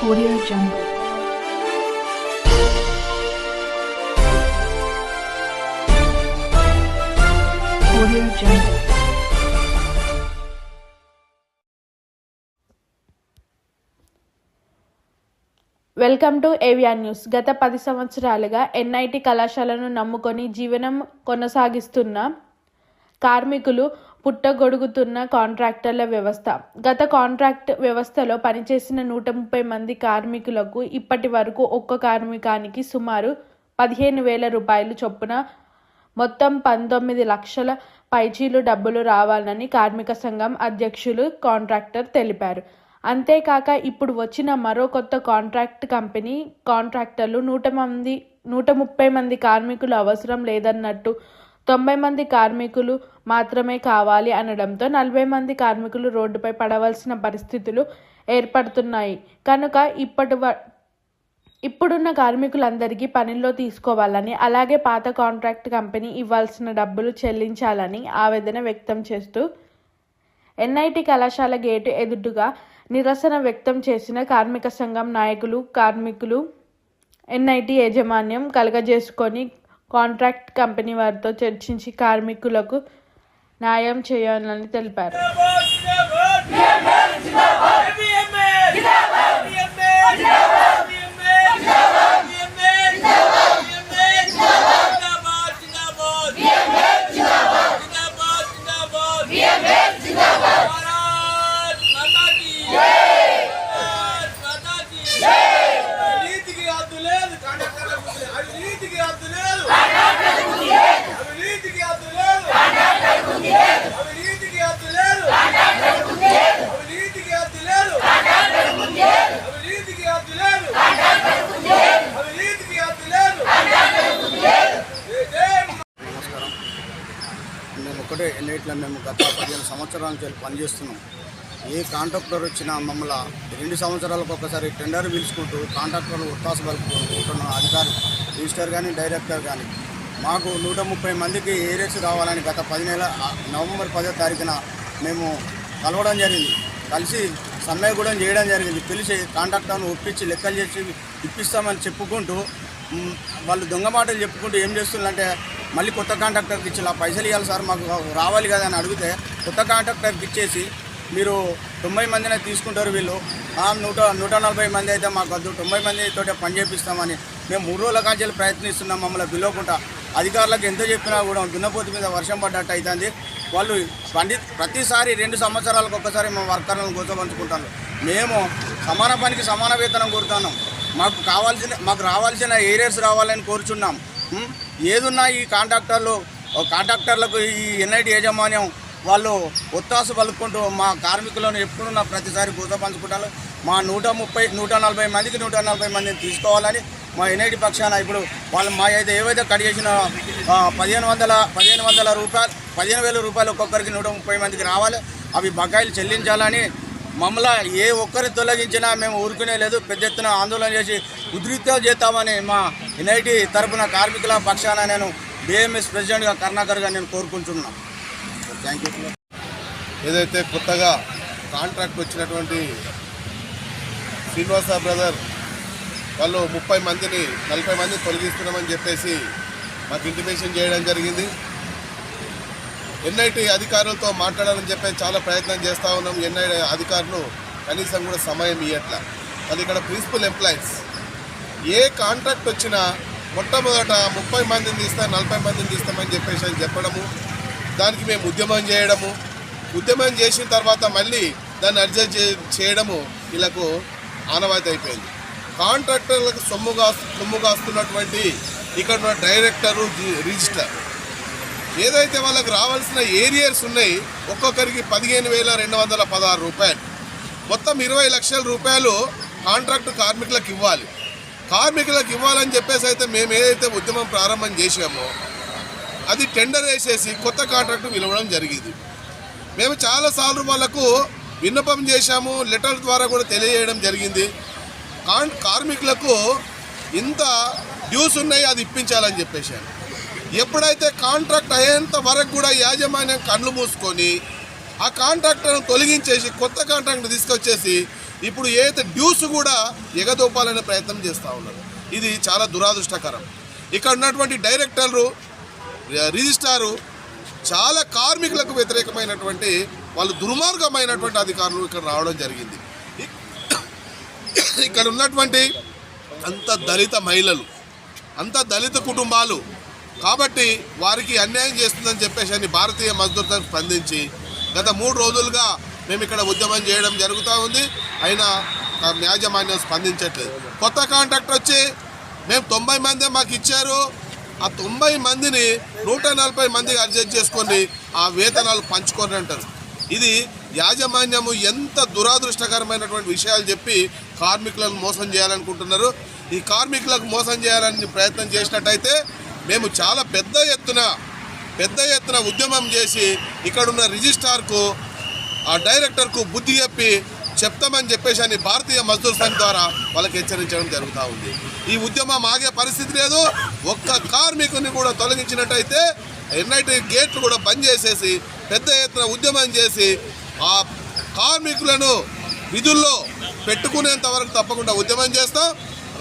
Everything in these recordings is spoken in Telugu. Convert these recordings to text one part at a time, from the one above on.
Audio Jungle. Audio Jungle. Welcome to ఏవియా news గత పది సంవత్సరాలుగా ఎన్ఐటి కళాశాలను నమ్ముకొని జీవనం కొనసాగిస్తున్న కార్మికులు పుట్టగొడుగుతున్న కాంట్రాక్టర్ల వ్యవస్థ. గత కాంట్రాక్ట్ వ్యవస్థలో పనిచేసిన నూట ముప్పై మంది కార్మికులకు ఇప్పటి వరకు ఒక్క కార్మికానికి సుమారు పదిహేను వేల రూపాయలు చొప్పున మొత్తం పంతొమ్మిది లక్షల పైచీలు డబ్బులు రావాలని కార్మిక సంఘం అధ్యక్షులు కాంట్రాక్టర్ తెలిపారు. అంతేకాక ఇప్పుడు వచ్చిన మరో కొత్త కాంట్రాక్ట్ కంపెనీ కాంట్రాక్టర్లు నూట మంది నూట ముప్పై మంది కార్మికులు అవసరం లేదన్నట్టు తొంభై మంది కార్మికులు మాత్రమే కావాలి అనడంతో నలభై మంది కార్మికులు రోడ్డుపై పడవలసిన పరిస్థితులు ఏర్పడుతున్నాయి. కనుక ఇప్పటి వ- ఇప్పుడున్న కార్మికులందరికీ పనిలో తీసుకోవాలని అలాగే పాత కాంట్రాక్ట్ కంపెనీ ఇవ్వాల్సిన డబ్బులు చెల్లించాలని ఆవేదన వ్యక్తం చేస్తూ ఎన్ఐటి కళాశాల గేటు ఎదుటగా నిరసన వ్యక్తం చేసిన కార్మిక సంఘం నాయకులు కార్మికులు ఎన్ఐటి యాజమాన్యం కలగజేసుకొని కాంట్రాక్ట్ కంపెనీ వారితో చర్చించి కార్మికులకు న్యాయం చేయాలని తెలిపారు. ఒకటే మేము గత పదిహేను సంవత్సరాల నుంచి పనిచేస్తున్నాం. ఏ కాంట్రాక్టర్ వచ్చినా మమ్మల్ని రెండు సంవత్సరాలకు ఒకసారి టెండర్ పిలుచుకుంటూ కాంట్రాక్టర్లు ఉత్తాస పలుకుంటున్న అధికారి రిజిస్టర్ కానీ డైరెక్టర్ కానీ మాకు నూట ముప్పై మందికి ఏరియస్ రావాలని గత పది నెల నవంబర్ పదో తారీఖున మేము కలవడం జరిగింది. కలిసి సమ్మె కూడా చేయడం జరిగింది. పిలిచి కాంట్రాక్టర్ను ఒప్పించి లెక్కలు చేసి ఇప్పిస్తామని చెప్పుకుంటూ వాళ్ళు దొంగ మాటలు చెప్పుకుంటూ ఏం చేస్తున్నారంటే మళ్ళీ కొత్త కాంట్రాక్టర్కి ఇచ్చిన పైసలు ఇవ్వాలి సార్ మాకు రావాలి కదా అని అడిగితే కొత్త కాంట్రాక్టర్కి ఇచ్చేసి మీరు తొంభై మందినే తీసుకుంటారు వీళ్ళు. నూట నూట నలభై మంది అయితే మాకు వద్దు తొంభై మంది తోటే పని చేపిస్తామని. మేము మూడు రోజుల కాంచెలు ప్రయత్నిస్తున్నాం మమ్మల్ని పిలవకుండా. అధికారులకు ఎంత చెప్పినా కూడా దున్నపోతు మీద వర్షం పడ్డట్టు అవుతుంది వాళ్ళు పండి ప్రతిసారి రెండు సంవత్సరాలకు ఒక్కసారి మా వర్కర్లను కూర్చోపంచుకుంటాను మేము సమాన పనికి సమాన వేతనం కోరుతున్నాం. మాకు కావాల్సిన మాకు రావాల్సిన ఏరియర్స్ రావాలని కోరుచున్నాం. ఏదున్నా ఈ కాంట్రాక్టర్లు కాంట్రాక్టర్లకు ఈ ఎన్ఐటి యాజమాన్యం వాళ్ళు ఒత్తాసు పలుకుంటూ మా కార్మికులను ఎప్పుడున్న ప్రతిసారి పంచుకుంటారు. మా నూట ముప్పై నూట నలభై మందికి నూట నలభై మందిని తీసుకోవాలని మా ఎన్ఐటి పక్షాన ఇప్పుడు వాళ్ళు మా అయితే ఏవైతే కట్ చేసిన పదిహేను వందల పదిహేను వందల రూపాయలు పదిహేను వేల రూపాయలు ఒక్కొక్కరికి నూట ముప్పై మందికి రావాలి. అవి బకాయిలు చెల్లించాలని మమ్మల్ని ఏ ఒక్కరిని తొలగించినా మేము ఊరుకునే లేదు. పెద్ద ఎత్తున ఆందోళన చేసి ఉధృతం చేస్తామని మా ఎన్ఐటి తరపున కార్మికుల పక్షాన నేను బిఎంఎస్ ప్రెసిడెంట్గా కర్ణాకర్గా నేను కోరుకుంటున్నాను థ్యాంక్ యూ ఏదైతే కొత్తగా కాంట్రాక్ట్ వచ్చినటువంటి శ్రీనివాస బ్రదర్ వాళ్ళు ముప్పై మందిని నలభై మంది తొలగిస్తున్నామని చెప్పేసి మాకు ఇంటిమేషన్ చేయడం జరిగింది. ఎన్ఐటి అధికారులతో మాట్లాడాలని చెప్పి చాలా ప్రయత్నం చేస్తూ ఉన్నాం. ఎన్ఐటి అధికారులు కనీసం కూడా సమయం ఇవ్వట్ల అది ఇక్కడ ప్రిన్సిపల్ ఎంప్లాయీస్ ఏ కాంట్రాక్ట్ వచ్చినా మొట్టమొదట ముప్పై మందిని తీస్తాం నలభై మందిని తీస్తామని చెప్పేసి అని చెప్పడము దానికి మేము ఉద్యమం చేయడము ఉద్యమం చేసిన తర్వాత మళ్ళీ దాన్ని అడ్జస్ట్ చేయడము వీళ్ళకు ఆనవాయితీ అయిపోయింది. కాంట్రాక్టర్లకు సొమ్ముగా సొమ్ము కాస్తున్నటువంటి ఇక్కడ ఉన్న డైరెక్టరు రిజిస్టర్ ఏదైతే వాళ్ళకి రావాల్సిన ఏరియర్స్ ఉన్నాయి ఒక్కొక్కరికి పదిహేను వేల రెండు వందల పదహారు రూపాయలు. మొత్తం ఇరవై లక్షల రూపాయలు కాంట్రాక్ట్ కార్మికులకు ఇవ్వాలి. కార్మికులకు ఇవ్వాలని చెప్పేసి అయితే మేము ఏదైతే ఉద్యమం ప్రారంభం చేసామో అది టెండర్ వేసేసి కొత్త కాంట్రాక్టు పిలవడం జరిగింది. మేము చాలాసార్లు వాళ్ళకు విన్నపం చేశాము లెటర్ ద్వారా కూడా తెలియజేయడం జరిగింది. కాన్ కార్మికులకు ఇంత డ్యూస్ ఉన్నాయి అది ఇప్పించాలని చెప్పేసాను ఎప్పుడైతే కాంట్రాక్ట్ అయ్యేంత వరకు కూడా యాజమాన్యం కళ్ళు మూసుకొని ఆ కాంట్రాక్టర్ను తొలగించేసి కొత్త కాంట్రాక్ట్ తీసుకొచ్చేసి ఇప్పుడు ఏదైతే డ్యూస్ కూడా ఎగదోపాలనే ప్రయత్నం చేస్తూ ఉన్నారు. ఇది చాలా దురాదృష్టకరం. ఇక్కడ ఉన్నటువంటి డైరెక్టర్లు రిజిస్ట్రారు చాలా కార్మికులకు వ్యతిరేకమైనటువంటి వాళ్ళు దుర్మార్గమైనటువంటి అధికారులు ఇక్కడ రావడం జరిగింది. ఇక్కడ ఉన్నటువంటి అంత దళిత మహిళలు అంత దళిత కుటుంబాలు కాబట్టి వారికి అన్యాయం చేస్తుందని చెప్పేసి అని భారతీయ మజ్దూర్ సంఘ్ స్పందించి గత మూడు రోజులుగా మేము ఇక్కడ ఉద్యమం చేయడం జరుగుతూ ఉంది. అయినా యాజమాన్యం స్పందించట్లేదు. కొత్త కాంట్రాక్ట్ వచ్చి మేము తొంభై మందే మాకు ఇచ్చారు. ఆ తొంభై మందిని నూట నలభై మందికి అడ్జస్ట్ చేసుకొని ఆ వేతనాలు పంచుకొని అంటారు. ఇది యాజమాన్యము ఎంత దురాదృష్టకరమైనటువంటి విషయాలు చెప్పి కార్మికులను మోసం చేయాలనుకుంటున్నారు. ఈ కార్మికులకు మోసం చేయాలని ప్రయత్నం చేసినట్టయితే మేము చాలా పెద్ద ఎత్తున పెద్ద ఎత్తున ఉద్యమం చేసి ఇక్కడున్న రిజిస్ట్రార్కు ఆ డైరెక్టర్కు బుద్ధి చెప్పి చెప్తామని చెప్పేసి అని భారతీయ మజ్దూర్ సంఘ్ ద్వారా వాళ్ళకి హెచ్చరించడం జరుగుతూ ఉంది. ఈ ఉద్యమం ఆగే పరిస్థితి లేదు. ఒక్క కార్మికుని కూడా తొలగించినట్టయితే ఎన్ఐటి గేట్లు కూడా బంద్ చేసేసి పెద్ద ఎత్తున ఉద్యమం చేసి ఆ కార్మికులను విధుల్లో పెట్టుకునేంత వరకు తప్పకుండా ఉద్యమం చేస్తాం.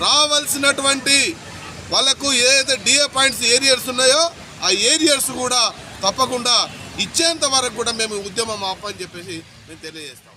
రావాల్సినటువంటి వాళ్ళకు ఏదైతే డిఏ పాయింట్స్ ఏరియర్స్ ఉన్నాయో ఆ ఏరియర్స్ కూడా తప్పకుండా ఇచ్చేంత వరకు కూడా మేము ఉద్యమం ఆపని చెప్పేసి మేము తెలియజేస్తాం